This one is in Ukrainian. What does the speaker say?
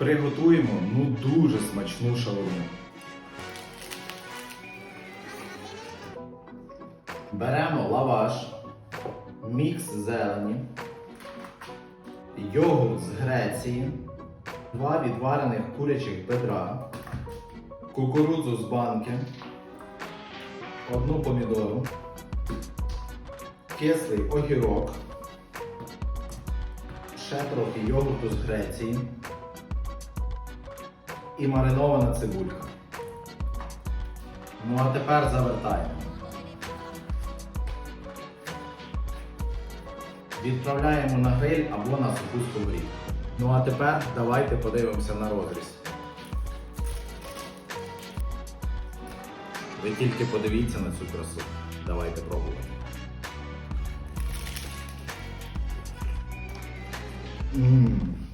Приготуємо ну дуже смачну шаурму. Беремо лаваш, мікс зелені, йогурт з Греції, два відварених курячих бедра, кукурудзу з банки, одну помідору, кислий огірок, ще трохи йогурту з Греції і маринована цибулька. Ну а тепер завертаємо. Відправляємо на гриль або на суху сковорідку. Ну а тепер давайте подивимося на розріз. Ви тільки подивіться на цю красу. Давайте пробувати. Ммм.